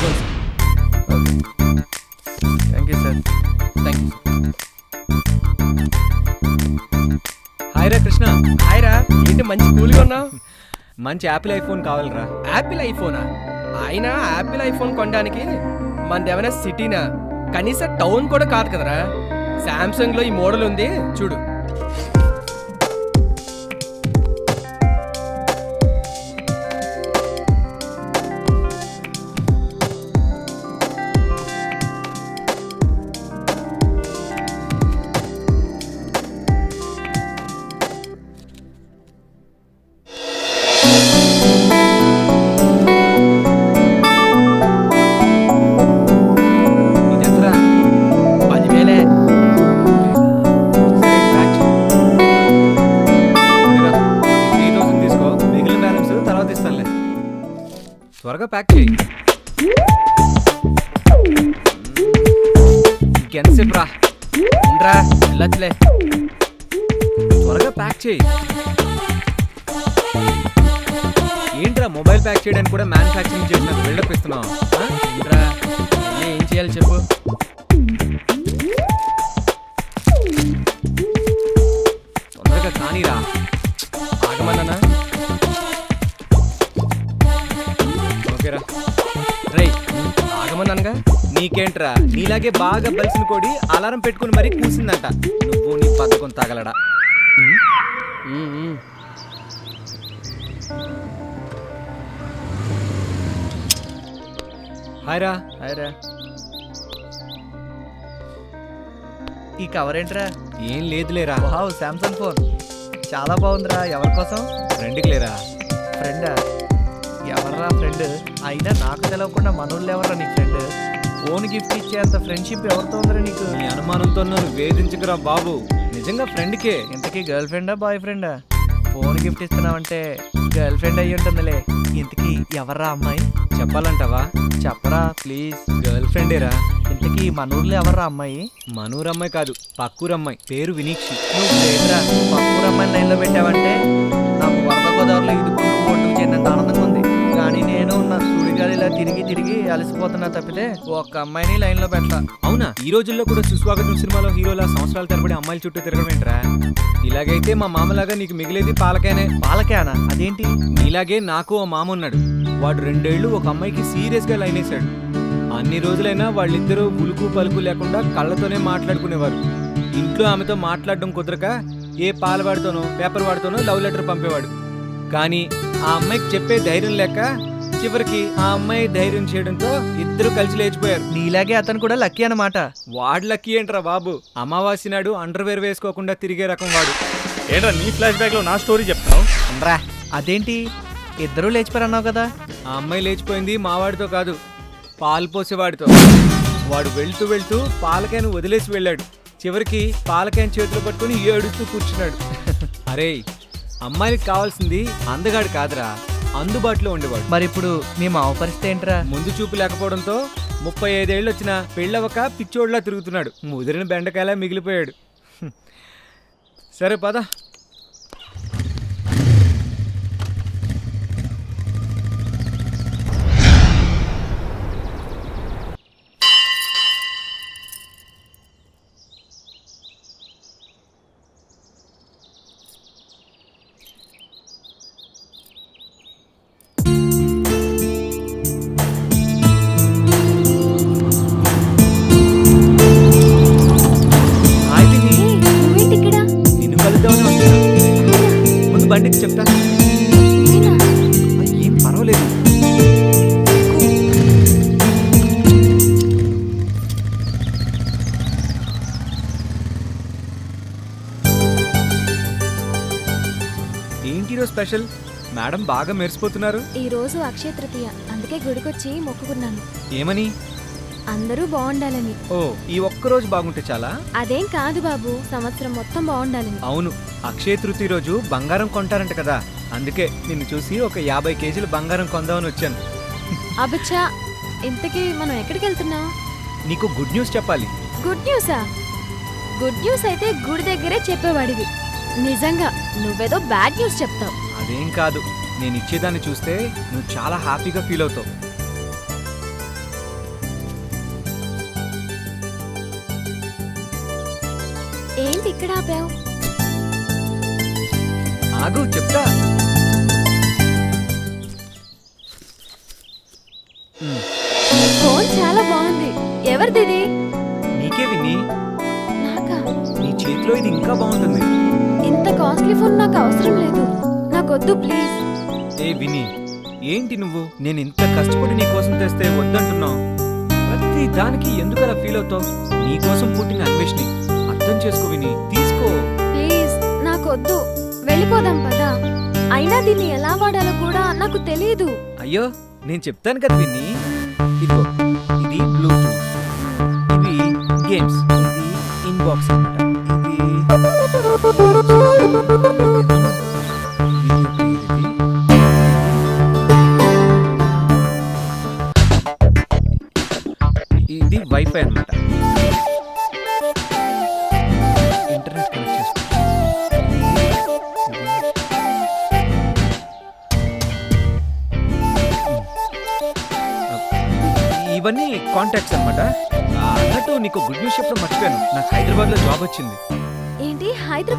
ఇదిగోండి sir thank you sir thank you hi రా Krishna. Hi రా. ఏంటి మంచి కూల్గా ఉన్నావు? మంచి యాపిల్ ఐఫోన్ కావాలరా. యాపిల్ ఐఫోనా అయినా యాపిల్ ఐఫోన్ కొనడానికి మనది ఏమైనా సిటీనా? కనీసం టౌన్ కూడా కాదు కదరా. శాంసంగ్లో ఈ మోడల్ ఉంది. చూడు. ప్యాక్ చేయి. ఇంకెంతసేపు రా. ఉండరా వెళ్ళొచ్చులే. త్వరగా ప్యాక్ చేయి. ఏంట్రా మొబైల్ ప్యాక్ చేయడానికి కూడా మ్యానుఫ్యాక్చరింగ్ చేసిన బిల్డప్ ఇస్తున్నావు? ఆ? ఏం చేయాలి చెప్పు. తొందరగా కానీరా. ఆగమన్నానా? ఆగమన్నానుగా నీకేంట్రా? నీలాగే బాగా బలిసిన కోడి అలారం పెట్టుకుని మరీ కూసిందంట. నువ్వు నీ పథకం తగలడా? ఉమ్, ఉమ్, ఉమ్. హాయ్ రా హాయ్ రా ఈ కవర్ ఏంట్రా? ఏం లేదులేరా. వావ్ సామ్సంగ్ ఫోన్ చాలా బాగుందిరా. ఎవరి కోసం? ఫ్రెండ్కి లేరా? ఫ్రెండా? ఎవర్రా ఫ్రెండ్? అయినా నాకు తెలవకుండా మనోళ్ళు ఎవర్రా నీ ఫ్రెండ్ ఫోన్ గిఫ్ట్ ఇచ్చేంత ఫ్రెండ్షిప్ ఎవరితో ఉందిరా నీకు? నీ అనుమానంతో నన్ను వేధించకురా బాబు. నిజంగా ఫ్రెండ్కే ఇంతకీ గర్ల్ ఫ్రెండా బాయ్ ఫ్రెండా ఫోన్ గిఫ్ట్ ఇస్తున్నావంటే గర్ల్ ఫ్రెండ్ అయ్యి ఉంటుందిలే. ఇంతకీ ఎవర్రా అమ్మాయి? చెప్పాలంటావా? చెప్పరా ప్లీజ్ గర్ల్ ఫ్రెండేరా ఇంతకీ మన ఊర్లో ఎవర్రా అమ్మాయి? మనూరమ్మాయి కాదు పక్కూరమ్మాయి. పేరు వినీక్షి. నువ్వు లేదురా. పక్కూరు అమ్మాయిని లైన్లో పెట్టావంటే నాకు వరద గోదావరిలో ఇదుకుంటూ ఓటు చేయనంత ఆనందంగా ఉంది. కానీ నేను నా సుడిగాలిలా తిరిగి తిరిగి అలసిపోతున్నా తప్పితే ఒక్క అమ్మాయిని లైన్లో పెట్టా అవునా? ఈ రోజుల్లో కూడా సుస్వాగతం సినిమాలో హీరోలా సంవత్సరాల తరబడి అమ్మాయిల చుట్టూ తిరగడం ఏంట్రా ఇలాగైతే మా మామలాగా నీకు మిగిలేది పాలకాయనే పాలకేనా? అదేంటి? నీలాగే నాకు ఓ మామ ఉన్నాడు వాడు రెండేళ్ళు ఒక అమ్మాయికి సీరియస్గా లైన్ వేశాడు. అన్ని రోజులైనా వాళ్ళిద్దరూ ఉలుకు పలుకు లేకుండా కళ్ళతోనే మాట్లాడుకునేవారు. ఇంట్లో ఆమెతో మాట్లాడడం కుదరక ఏ పాలవాడితోనో పేపర్ వాడితోనో లవ్ లెటర్ పంపేవాడు. కానీ ఆ అమ్మాయికి చెప్పే ధైర్యం లేక చివరికి ఆ అమ్మాయి ధైర్యం చేయడంతో ఇద్దరు కలిసి లేచిపోయారు. నీలాగే అతను కూడా లక్కీ అన్నమాట. వాడు లక్కీ ఏంట్రా బాబు? అమావాస్య నాడు అండర్వేర్ వేసుకోకుండా తిరిగే రకం వాడు. ఏంట్రా నీ ఫ్లాష్ బ్యాక్లో నా స్టోరీ చెప్తావు రా అదేంటి? ఇద్దరూ లేచిపోరన్నావు కదా. ఆ అమ్మాయి లేచిపోయింది మావాడితో కాదు పాలు పోసేవాడితో. వాడు వెళ్తూ వెళ్తూ పాలకాయను వదిలేసి వెళ్ళాడు. చివరికి పాలకాయను చేతిలో పట్టుకుని ఏడుస్తూ కూర్చున్నాడు. అరే అమ్మాయికి కావాల్సింది అందగాడు కాదురా. అందుబాటులో ఉండేవాడు. మరి ఇప్పుడు మీ మావ పరిస్థితి ఏంట్రా? ముందు చూపు లేకపోవడంతో ముప్పై ఐదేళ్ళు వచ్చిన పెళ్ళవక పిచ్చోడ్లా తిరుగుతున్నాడు. ముదిరిన బెండకాయలా మిగిలిపోయాడు. సరే పద. స్పెషల్? మేడం బాగా మెరిసిపోతున్నారు. ఈ రోజు అక్షయ తృతీయ. అందుకే గుడికొచ్చి మొక్కుకున్నాను. ఏమని? అందరూ బాగుండాలని. ఓ ఈ ఒక్కరోజు బాగుంటే చాలా? అదేం కాదు బాబు సంవత్సరం మొత్తం బాగుండాలని. అవును అక్షయ తృతీయ రోజు బంగారం కొంటారంట కదా. అందుకే నిన్ను చూసి ఒక యాభై కేజీలు బంగారం కొందామని వచ్చాను. అబచ్చా ఇంతకీ మనం ఎక్కడికి వెళ్తున్నాం? నీకు గుడ్ న్యూస్ చెప్పాలి. గుడ్ న్యూసా? గుడ్ న్యూస్ అయితే గుడి దగ్గరే చెప్పేవాడివి. నిజంగా నువ్వేదో బ్యాడ్ న్యూస్ చెప్తావు. అదేం కాదు. నేను ఇచ్చేదాన్ని చూస్తే నువ్వు చాలా హ్యాపీగా ఫీల్ అవుతావు. ఏంటి ఇక్కడ ఆపావు? ఆగు చెప్తా. ఫోన్ చాలా బాగుంది. ఎవరిది నీకే విని నీ చేతిలో ఇది ఇంకా బాగుంటుంది. ఇంత కాస్ట్లీ ఫోన్ నాకు అవసరం లేదు. నాకొద్దు ప్లీజ్ ఏ విని ఏంటి నువ్వు? నేను ఇంత కష్టపడి నీ కోసం తెస్తే వద్దంటున్నావు. ప్రతి దానికి ఎందుకు అలా ఫీల్ అవుతావు? నీ కోసం పుట్టిన అన్వేషణి. అర్థం చేసుకో విని తీసుకో. ప్లీజ్ నాకొద్దు. వెళ్ళిపోదాం పదా. అయినా దీన్ని ఎలా వాడాలో కూడా నాకు తెలియదు అయ్యో నేను చెప్తాను కదా విని. ఇదిగో ఇది బ్లూటూత్ ఇవి గేమ్స్ ఇది ఇన్బాక్స్ అన్నమాట. ఇది ఇది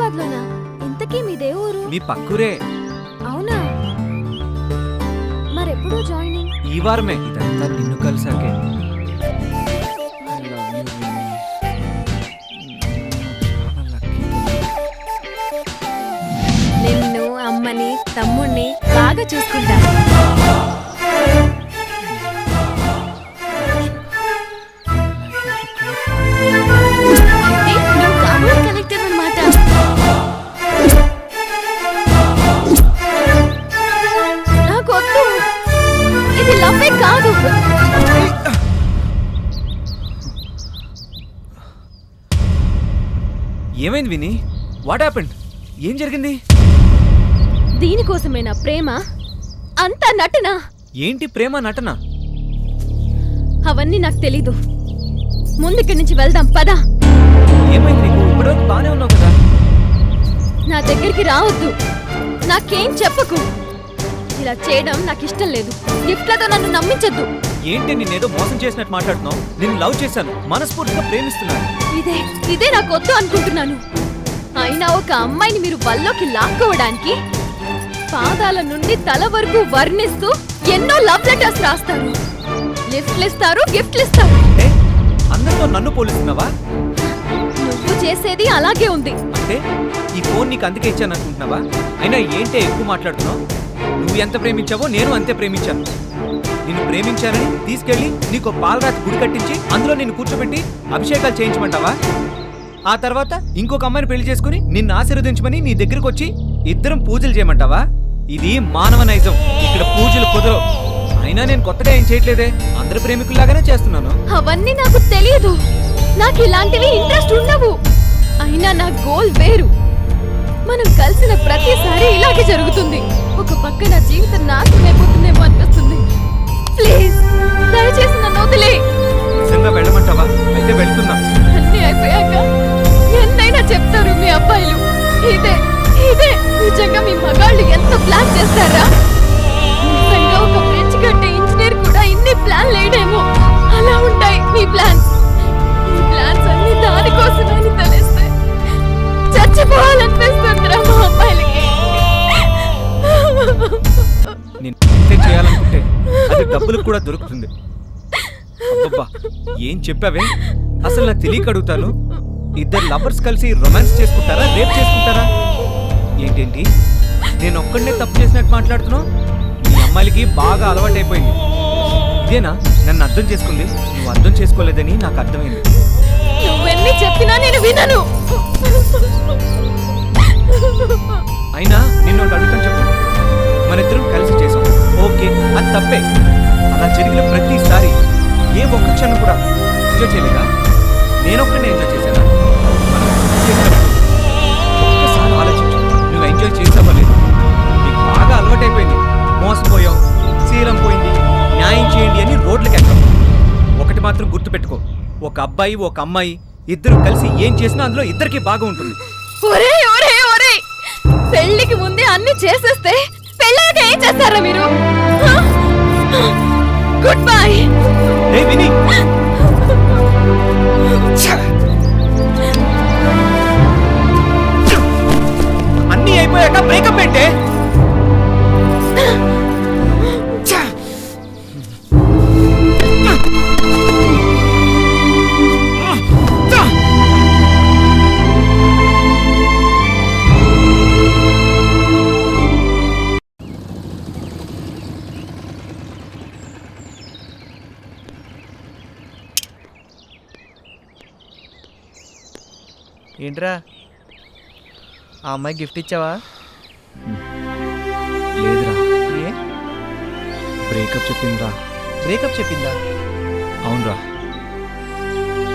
హైదరాబాద్ లోనా ఇంతకీ మీ ఊరు మీ పక్కూరే. అవునా? మరెప్పుడు జాయినింగ్? ఈ వారమే. ఇదంతా నిన్ను కలిసాకే. నిన్ను అమ్మని తమ్ముణ్ణి బాగా చూసుకుంటా. ఏమైంది విని? వాట్ హ్యాపెండ్ ఏం జరిగింది? దీనికోసమేనా ప్రేమ? అంత నటన? ఏంటి ప్రేమ నటన? అవన్నీ నాకు తెలీదు. ముందుక్కడి నుంచి వెళ్దాం పదా. ఏమైంది నీకు? ఇప్పటివరకు బానే ఉన్నావు కదా? నా దగ్గరికి రావద్దు. నాకేం చెప్పకు. ఇలా చేయడం నాకు ఇష్టం లేదు. గిఫ్ట్లతో నన్ను నమ్మించొద్దు. ఏంటి నేనేదో మోసం చేసినట్టు మాట్లాడుతున్నావు? నేను లవ్ చేశాను. మనస్ఫూర్తిగా ప్రేమిస్తున్నాను. ఇదే ఇదే నాకు వద్దు అనుకుంటున్నాను. అయినా ఒక అమ్మాయిని మీరు వల్లోకి లాక్కోవడానికి పాదాల నుండి తల వరకు వర్ణిస్తూ ఎన్నో లవ్ లెటర్స్ రాస్తారు. లిఫ్ట్లు ఇస్తారు గిఫ్ట్లు ఇస్తారు అందరితో నన్ను పోలుస్తున్నావా? నువ్వు చేసేది అలాగే ఉంది. అంటే ఈ ఫోన్ నీకు అందుకే ఇచ్చాను అనుకుంటున్నావా అయినా ఏంటే ఎక్కువ మాట్లాడుతున్నావు? నువ్వు ఎంత ప్రేమించావో నేను అంతే ప్రేమించాను. నిన్ను ప్రేమించానని తీసుకెళ్ళి నీకు పాలరాతి గుడి కట్టించి అందులో నిన్ను కూర్చోబెట్టి అభిషేకాలు చేయించమంటావా? ఆ తర్వాత ఇంకొక అమ్మాయిని పెళ్ళి చేసుకుని నిన్ను ఆశీర్వదించమని నీ దగ్గరకు వచ్చి ఇద్దరం పూజలు చేయమంటావా? ఇది మానవ నైజం ఇక్కడ పూజలు కుదరవు. అయినా నేను కొత్తగా ఏం చేయట్లేదే? అందరు ప్రేమికుల్లాగానే చేస్తున్నాను. అవన్నీ నాకు తెలియదు. నాకు ఇలాంటివి ఇంట్రెస్ట్ ఉండవు. అయినా నా గోల్ వేరు. మనం కలిసిన ప్రతిసారి ఇలాగే జరుగుతుంది. ఒక పక్క నా జీవితం నాశనం అయిపోతుందేమో అనిపిస్తుంది. ప్లీజ్ దయచేసి నన్ను వదిలే. నిజంగా వెళ్ళమంటావా? అయితే వెళ్తున్నా. అన్నీ అయిపోయాక ఎంతైనా చెప్తారు మీ అబ్బాయిలు. ఇదే ఇదే నిజంగా మీ మగాళ్ళు ఎంత ప్లాన్ చేస్తారా? నిజంగా ఒక ఫ్రెంచ్ కట్టే ఇంజనీర్ కూడా ఇన్ని ప్లాన్ లేడేమో. అలా ఉంటాయి మీ ప్లాన్స్. ఈ ప్లాన్స్ అన్ని దానికోసమని తెలిస్తే చచ్చిపోవాలనిపిస్తుందిరా మా నేను చేయాలనుకుంటే అది డబ్బులకు కూడా దొరుకుతుంది. అబ్బబ్బా ఏం చెప్పావే? అసలు నాకు తెలియక అడుగుతాను. ఇద్దరు లవర్స్ కలిసి రొమాన్స్ చేసుకుంటారా రేప్ చేసుకుంటారా? ఏంటేంటి? నేను ఒక్కడనే తప్పు చేసినట్టు మాట్లాడుతున్నావు? మీ అమ్మాయిలకి బాగా అలవాటైపోయింది. ఇదేనా? నన్ను అర్థం చేసుకుంది. నువ్వు అర్థం చేసుకోలేదని నాకు అర్థమైంది. నువ్వెన్ని చెప్పినా నేను వినను. అయినా నిన్ను అడుగుతాను చెప్పు. మనిద్దరం కలిసి చేసాం. ఓకే అది తప్పే. అలా జరిగిన ప్రతిసారి ఏ ఒక్క క్షణం కూడా ఎంజాయ్ చేయలేదా? నేను ఎంజాయ్ చేశాను? ఒక్కసారి ఆలోచించు. నువ్వు ఎంజాయ్ చేసావా లేదు? నీకు బాగా అలవాటైపోయింది. మోసపోయాం శీలం పోయింది న్యాయం చేయండి అని రోడ్లకు ఎక్కడం ఒకటి మాత్రం గుర్తుపెట్టుకో. ఒక అబ్బాయి ఒక అమ్మాయి ఇద్దరు కలిసి ఏం చేసినా అందులో ఇద్దరికి బాగా ఉంటుంది. ఒరే ఒరే ఒరే పెళ్ళికి ముందే అన్ని చేసేస్తే పెళ్ళాక ఏం చేస్తారా మీరు? Good bye. ఏ విని? ఏంట్రా? ఆ అమ్మాయి గిఫ్ట్ ఇచ్చావా? లేదురా. ఏ? బ్రేకప్ చెప్పిందిరా. బ్రేకప్ చెప్పిందా? అవునరా.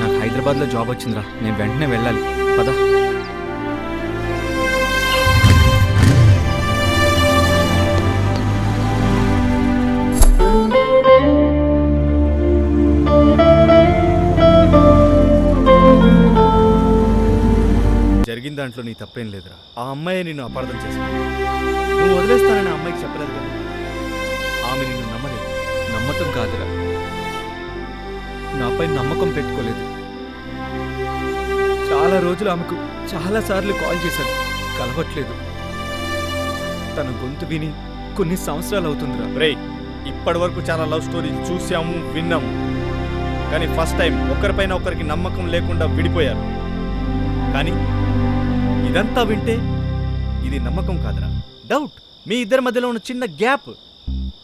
నాకు హైదరాబాద్లో జాబ్ వచ్చిందిరా. నేను వెంటనే వెళ్ళాలి. పదా. దాంట్లో నీ తప్పేం లేదురా. ఆ అమ్మాయి నిన్ను అపార్థం చేసింది. నువ్వు వదిలేస్తానని ఆ అమ్మాయికి చెప్పలేదు కదా. ఆమె నిన్ను నమ్మలేదు. నమ్మటం కాదురా. నాపై నమ్మకం పెట్టుకోలేదు. చాలా రోజులు ఆమెకు చాలా సార్లు కాల్ చేశాను. కలవట్లేదు. తన గొంతు విని కొన్ని సంవత్సరాలు అవుతుందిరా. రే ఇప్పటి వరకు చాలా లవ్ స్టోరీలు చూసాము విన్నాము. కానీ ఫస్ట్ టైం ఒకరిపైన ఒకరికి నమ్మకం లేకుండా విడిపోయారు. కానీ ఇదంతా వింటే ఇది నమ్మకం కాదురా. డౌట్. మీ ఇద్దరి మధ్యలో ఉన్న చిన్న గ్యాప్.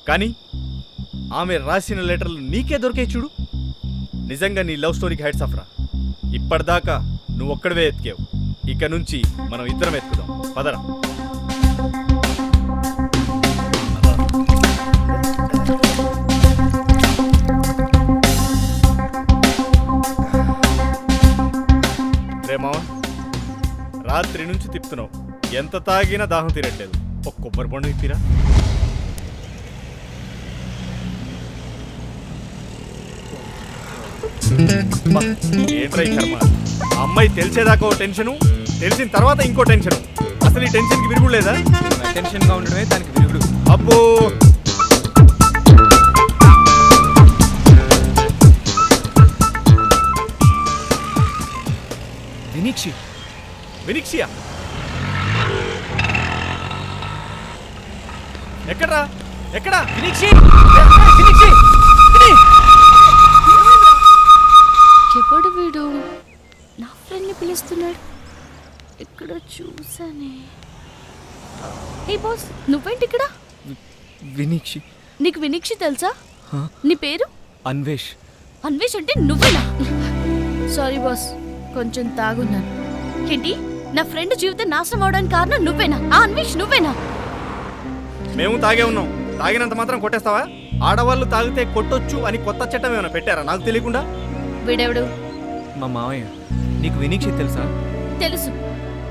కానీ ఆమె రాసిన లెటర్లు నీకే దొరికే చూడు. నిజంగా నీ లవ్ స్టోరీకి హైట్స్ ఆఫ్ రా ఇప్పటిదాకా నువ్వు ఒక్కడవే ఎతికావు. ఇక నుంచి మనం ఇద్దరం ఎత్తుకుదాం. పదరా. రే రాత్రి నుంచి తిప్పుతున్నావు. ఎంత తాగినా దాహం తీరట్లేదు. ఒక కొబ్బరి పండు ఇప్పిరా? అబ్బా, ఏంట్రా ఈ కర్మ? ఆ అమ్మాయి తెలిసేదాకా ఓ టెన్షను తెలిసిన తర్వాత ఇంకో టెన్షన్. అసలు ఈ టెన్షన్కి విరుగుడు లేదా? టెన్షన్గా ఉండడమే దానికి విరుగుడు. అబ్బో! వినీక్షి వినిక్షియా ఎక్కడ్రా? ఎక్కడా? వినీక్షి ఎవడు వీడు? నా ఫ్రెండ్ని పిలుస్తున్నాడు. ఎక్కడ చూసానే ఏ బాస్ నువ్వేంటి ఇక్కడ? వినీక్షి. నీకు వినిక్షి తెలుసా? నీ పేరు? అన్వేష్. అన్వేష్ అంటే నువ్వేనా? సారీ బాస్ కొంచెం తాగున్నాను. ఏంటి? నా ఫ్రెండ్ జీవితం నాశనం అవడానికి కారణం నువ్వేనా? ఆ అన్వేష్ నువ్వేనా? మేము తాగే ఉన్నాం. తాగినంత మాత్రం కొట్టేస్తావా? ఆడవాళ్ళు తాగితే కొట్టొచ్చు అని కొత్త చట్టం ఏమైనా పెట్టారా? నాకు తెలియకుండా. వీడెవడు? మా మావయ్య. నీకు వినీక్షి తెలుసా? తెలుసు.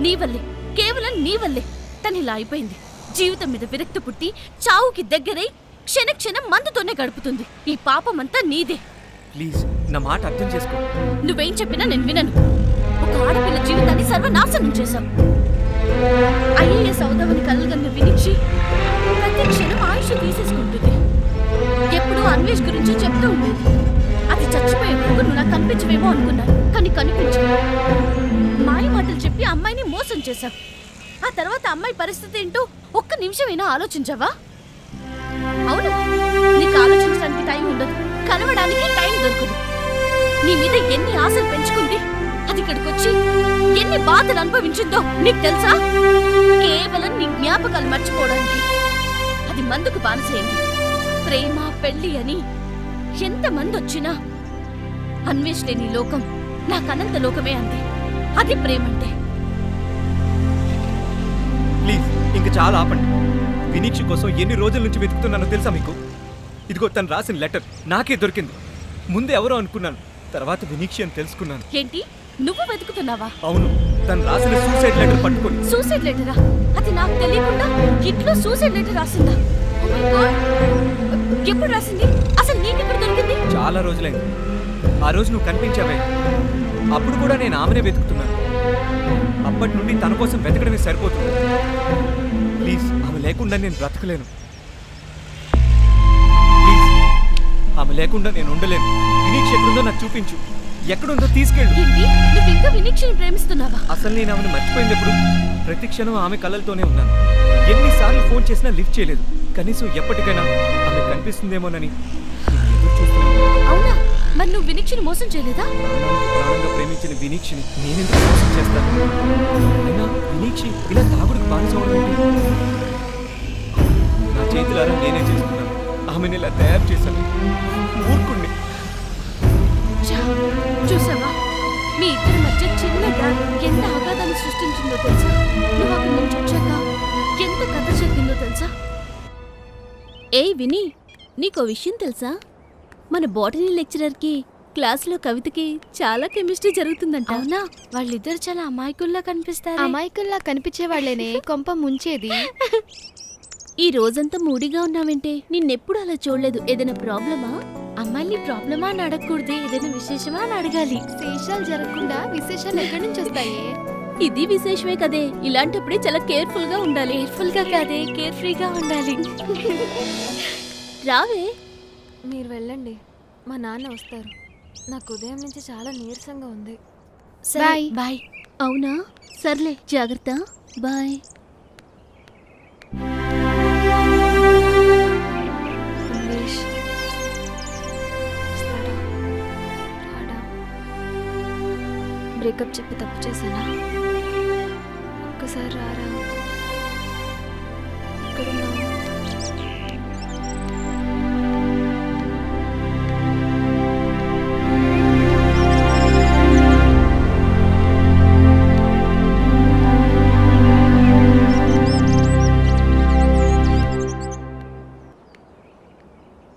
నీ వల్లే. కేవలం నీ వల్లే. తను ఇలా అయిపోయింది. జీవితం మీద విరక్తి పుట్టి చావుకి దగ్గరై క్షణ క్షణం మందుతోనే గడుపుతుంది. ఈ పాపమంతా నీదే. ప్లీజ్ నా మాట అర్థం చేసుకో. నువ్వేం చెప్పినా నేను వినను. ఒక ఆడపిల్ల జీవితాన్ని సర్వనాశనం చేశావు ఐఏఎస్ అవుదామని కలగన్న వినిక్షి ప్రతి క్షణం ఆయుష్ తీసేసుకుంటుంది. ఎప్పుడూ అన్వేష్ గురించి చెప్తూ ఉండేది. అది చచ్చిపోయే వరకు నువ్వు నాకు కనిపించవేమో అనుకున్నాను కానీ కనిపించు మాయ మాటలు చెప్పి అమ్మాయిని మోసం చేశావు. ఆ తర్వాత అమ్మాయి పరిస్థితి ఏంటో ఒక్క నిమిషమైనా ఆలోచించావా? అవును నీకు ఆలోచించడానికి టైం ఉండదు. కలవడానికి టైం దొరకదు. నీ మీద ఎన్ని ఆశలు పెంచుకుంటే అది ఇక్కడికి వచ్చి ఎన్ని బాధలు అనుభవించిందో నీకు తెలుసా? కేవలం నీ జ్ఞాపకాలు మర్చిపోవడానికి. అది మందుకు బానిసైంది. ప్రేమ పెళ్ళి అని ఎంతమంది వచ్చినా అన్వేష్ లేని లోకం నాకు అనంత లోకమే అంది. అది ప్రేమంటే. ప్లీజ్ ఇంక చాలా ఆపండి. వినీక్షి కోసం ఎన్ని రోజుల నుంచి వెతుకుతున్నానో తెలుసా మీకు? ఇదిగో తను రాసిన లెటర్ నాకే దొరికింది. ముందు ఎవరో అనుకున్నాను. తర్వాత వినీక్షి అని తెలుసుకున్నాను. ఏంటి? నువ్వు వెతుకుతున్నావా? అవును తను రాసిన సూసైడ్ లెటర్ పట్టుకొని. సూసైడ్ లెటరా అది నాకు తెలియకుండా ఇంట్లో సూసైడ్ లెటర్ రాసిందా? Oh my God. ఎప్పుడు రాసింది? అసలు నీకెక్కడ దొరికింది? చాలా రోజులైంది. ఆ రోజు నువ్వు కనిపించావే. అప్పుడు కూడా నేను ఆమెనే వెతుకుతున్నాను. అప్పటి నుండి తన కోసం వెతకడమే సరిపోతుంది. ప్లీజ్ ఆమె లేకుండా నేను బ్రతకలేను. ప్లీజ్ ఆమె లేకుండా నేను ఉండలేను. వినీక్ష ఎక్కడుందో నాకు చూపించు. ఎక్కడుందో తీసుకెళ్ళు. ఏంటి? నువ్వు ఇంకా వినీక్షని ప్రేమిస్తున్నావా? అసలు నేను ఆమెను మర్చిపోయింది ఎప్పుడు? ప్రతి క్షణం ఆమె కళ్ళతోనే ఉన్నాను. ఎన్నిసార్లు ఫోన్ చేసినా లిఫ్ట్ చేయలేదు. కనీసం ఎప్పటికైనా ఆమె కనిపిస్తుందేమోనని చూస్తున్నాను. అవునా? మరి నువ్వు వినీక్షని మోసం చేయలేదా? ప్రాణంగా ప్రేమించిన వినీక్షని నేనెందుకు మోసం చేస్తాను? అయినా వినీక్షి ఇలా తాగుడికి బానిసవడం నా చేతులారా నేనే చేసుకున్నాను. ఆమెను ఇలా తయారు చేశాను. ఊరుకుండి. చూసావా? మీ ఇద్దరి మధ్య చిన్న గ్యాప్ ఎంత సృష్టించిందో తెలుసా? నువ్వు అక్కడి నుంచి వచ్చాక ఎంత కథ చెప్పిందో తెలుసా? ఏయ్ విని. నీకో విషయం తెలుసా? మన బాటనీ లెక్చరర్కి క్లాస్లో కవితకి చాలా కెమిస్ట్రీ జరుగుతుందంట. అవునా? వాళ్ళిద్దరు చాలా అమాయకుల్లా కనిపిస్తారు. అమాయకుల్లా కనిపించే వాళ్ళేనే కొంప ముంచేది. ఈ రోజంతా మూడిగా ఉన్నావంటే నిన్నెప్పుడు అలా చూడలేదు. ఏదైనా ప్రాబ్లమా? అమ్మాయిని ప్రాబ్లమా అని అడగకూడదు ఏదైనా విశేషమా అని అడగాలి శేషాలు జరగకుండా విశేషాలు ఎక్కడి నుంచి వస్తాయి? ఇది విశేషమే కదే. ఇలాంటప్పుడే చాలా కేర్ఫుల్గా ఉండాలి. కేర్ఫుల్గా కాదే కేర్ ఫ్రీగా ఉండాలి. రావే. మీరు వెళ్ళండి. మా నాన్న వస్తారు. నాకు ఉదయం నుంచి చాలా నీరసంగా ఉంది. బాయ్. బాయ్. అవునా? సర్లే జాగ్రత్త. బాయ్. బ్రేకప్ చెప్పి తప్పు చేశానా? ఒక్కసారి రారా? ఇక్కడ